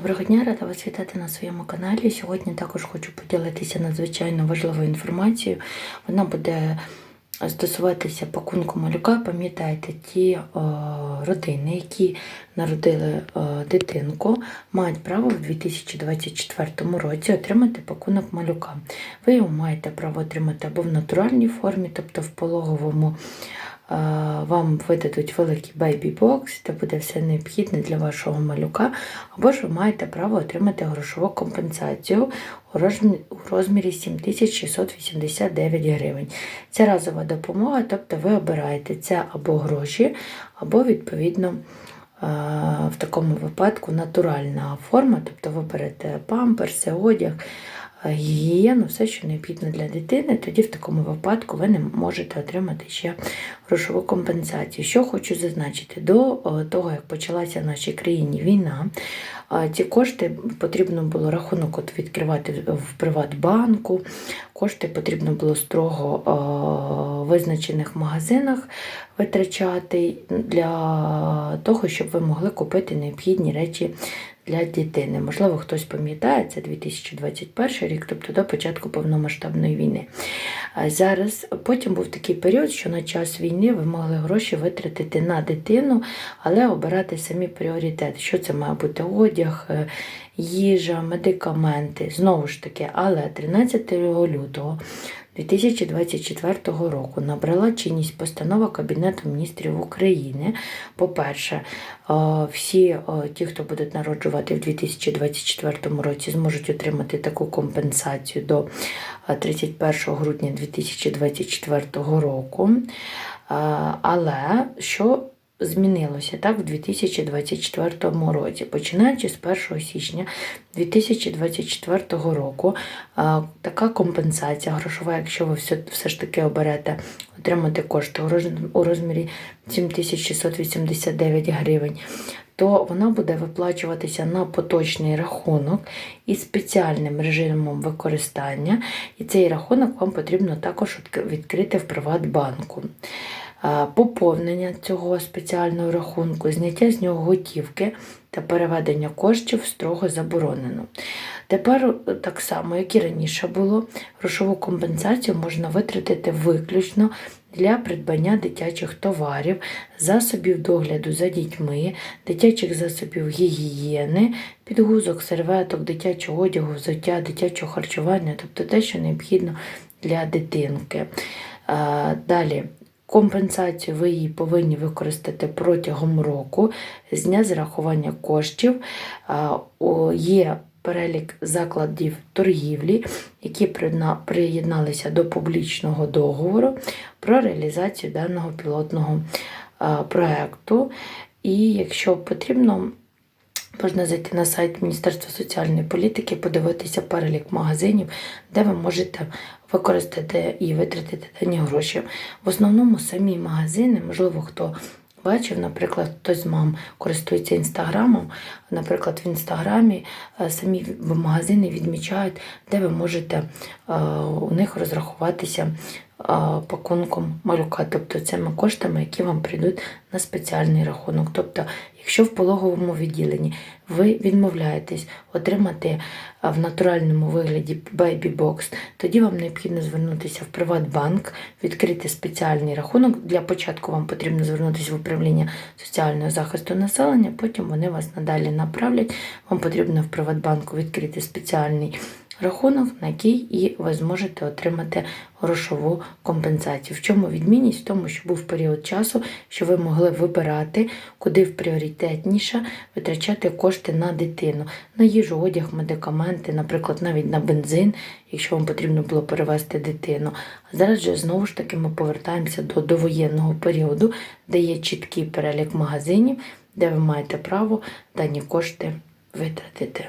Доброго дня, рада вас вітати на своєму каналі. Сьогодні також хочу поділитися надзвичайно важливою інформацією. Вона буде стосуватися пакунку малюка. Пам'ятаєте, ті о, родини, які народили о, дитинку, мають право в 2024 році отримати пакунок малюка. Ви його маєте право отримати або в натуральній формі, тобто в пологовому. Вам видадуть великий бейбі-бокс, де буде все необхідне для вашого малюка, або ж ви маєте право отримати грошову компенсацію у розмірі 7689 гривень. Це разова допомога, тобто ви обираєте це або гроші, або відповідно. В такому випадку натуральна форма, тобто ви берете памперси, одяг, гігієну, все, що необхідно для дитини, тоді в такому випадку ви не можете отримати ще грошову компенсацію. Що хочу зазначити, до е, того, як почалася в нашій країні війна, е, ці кошти потрібно було рахунок от відкривати в Приватбанку, кошти потрібно було строго е, визначених магазинах витрачати для того, щоб ви могли купити необхідні речі для дитини. Можливо, хтось пам'ятає, це 2021 рік, тобто до початку повномасштабної війни. Зараз потім був такий період, що на час війни ви могли гроші витратити на дитину, але обирати самі пріоритети. Що це має бути одяг, е, їжа, медикаменти. Знову ж таки, але 13 лютого 2024 року набрала чинність постанова Кабінету міністрів України. По-перше, е, всі е, ті, хто будуть народжувати в 2024 році, зможуть отримати таку компенсацію до е, 31 грудня 2024 року. Е, Але що змінилося так в 2024 році. Починаючи з 1 січня 2024 року, така компенсація грошова, якщо ви все, все ж таки оберете отримати кошти у розмірі 7689 гривень, то вона буде виплачуватися на поточний рахунок із спеціальним режимом використання, і цей рахунок вам потрібно також відкрити в Приватбанку. Поповнення цього спеціального рахунку, зняття з нього готівки та переведення коштів строго заборонено. Тепер, е, так само, як і раніше було, грошову компенсацію можна витратити виключно для придбання дитячих товарів, засобів догляду за дітьми, дитячих засобів гігієни, підгузок, серветок, дитячого одягу, взуття, дитячого харчування, тобто те, що необхідно для дитинки. Далі. Компенсацію ви її повинні використати протягом року з дня зарахування коштів. Є перелік закладів торгівлі, які приєдналися до публічного договору про реалізацію даного пілотного проєкту. І якщо потрібно, Можна зайти на сайт Міністерства соціальної політики, подивитися перелік магазинів, де ви можете використати і витратити дані гроші. В основному самі магазини, можливо, хто бачив, наприклад, хтось з мам користується інстаграмом. Наприклад, в інстаграмі е, самі магазини відмічають, де ви можете е, у них розрахуватися пакунком малюка, тобто цими коштами, які вам прийдуть на спеціальний рахунок. Тобто, якщо в пологовому відділенні ви відмовляєтесь отримати в натуральному вигляді бейбі-бокс, тоді вам необхідно звернутися в Приватбанк, відкрити спеціальний рахунок. Для початку вам потрібно звернутися в управління соціального захисту населення, потім вони вас надалі направлять. Вам потрібно в Приватбанку відкрити спеціальний рахунок, на який і ви зможете отримати грошову компенсацію. В чому відмінність? В тому, що був період часу, що ви могли вибирати, куди в пріоритетніше витрачати кошти на дитину, на їжу, одяг, медикаменти, наприклад, навіть на бензин, якщо вам потрібно було перевезти дитину. А зараз же знову ж таки ми повертаємося до довоєнного періоду, де є чіткий перелік магазинів, де ви маєте право дані кошти витратити.